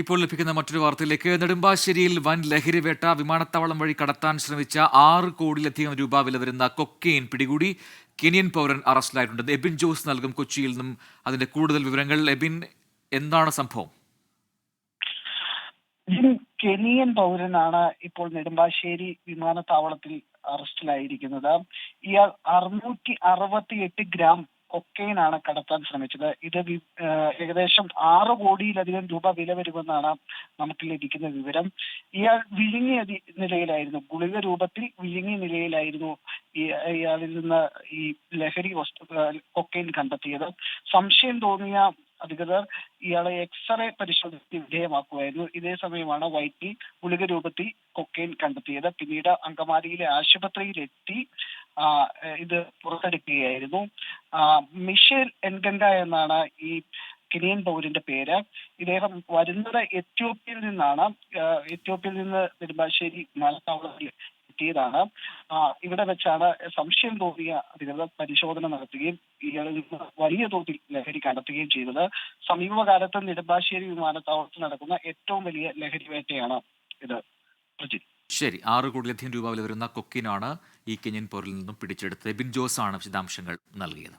ഇപ്പോൾ ലഭിക്കുന്ന മറ്റൊരു വാർത്തയിലേക്ക് നെടുമ്പാശ്ശേരിയിൽ വൻ ലഹരിവേട്ട വിമാനത്താവളം വഴി കടത്താൻ ശ്രമിച്ച ആറ് കോടിയിലധികം രൂപ വില വരുന്ന കൊക്കെയിൻ പിടികൂടി കെനിയൻ പൗരൻ അറസ്റ്റിലായിട്ടുണ്ട്. എബിൻ ജോസ് നൽകും കൊച്ചിയിൽ നിന്നും അതിന്റെ കൂടുതൽ വിവരങ്ങൾ. എബിൻ എന്താണ് സംഭവം? കെനിയൻ പൗരനാണ് ഇപ്പോൾ നെടുമ്പാശ്ശേരി വിമാനത്താവളത്തിൽ അറസ്റ്റിലായിരിക്കുന്നത്. ഇയാൾ അറുന്നൂറ്റി അറുപത്തിയെട്ട് ഗ്രാം കൊക്കൈനാണ് കടത്താൻ ശ്രമിച്ചത്. ഇത് ഏകദേശം ആറ് കോടിയിലധികം രൂപ വില വരുമെന്നാണ് നമുക്ക് ലഭിക്കുന്ന വിവരം. ഇയാൾ വിഴുങ്ങിയ നിലയിലായിരുന്നു. ഗുളിക രൂപത്തിൽ വിഴുങ്ങിയ നിലയിലായിരുന്നു ഇയാളിൽ നിന്ന് ഈ ലഹരി വസ്തു ഏഹ് കൊക്കൈൻ കണ്ടെത്തിയത്. സംശയം തോന്നിയ അധികൃതർ ഇയാളെ എക്സ്റേ പരിശോധനയ്ക്ക് വിധേയമാക്കുമായിരുന്നു. ഇതേ സമയമാണ് വൈറ്റിൽ ഗുളിക രൂപത്തിൽ കൊക്കൈൻ കണ്ടെത്തിയത്. പിന്നീട് അങ്കമാലിയിലെ ആശുപത്രിയിലെത്തി ഇത് പുറത്തെടുക്കുകയായിരുന്നു. മിഷേൽ എൻഗംഗ എന്നാണ് ഈ കെനിയൻ പൗരന്റെ പേര്. ഇദ്ദേഹം വരുന്നത് എത്യോപ്യയിൽ നിന്നാണ്. എത്യോപ്യയിൽ നിന്ന് നെടുമ്പാശ്ശേരി വിമാനത്താവളത്തിൽ എത്തിയതാണ്. ഇവിടെ വെച്ചാണ് സംശയം തോന്നിയ അധികൃതർ പരിശോധന നടത്തുകയും ഇയാളിൽ വലിയ തോതിൽ ലഹരി കണ്ടെത്തുകയും ചെയ്തത്. സമീപകാലത്ത് നെടുമ്പാശ്ശേരി വിമാനത്താവളത്തിൽ നടക്കുന്ന ഏറ്റവും വലിയ ലഹരി വേട്ടയാണ് ഇത്. പ്രജിത് ശരി ആറ് കോടിയിലധികം രൂപ വില വരുന്ന കൊക്കിനാണ് ഈ കെനിയൻ പൗരിൽ നിന്നും പിടിച്ചെടുത്തത്. ബിൻ ജോസ് ആണ് വിശദാംശങ്ങൾ നൽകിയത്.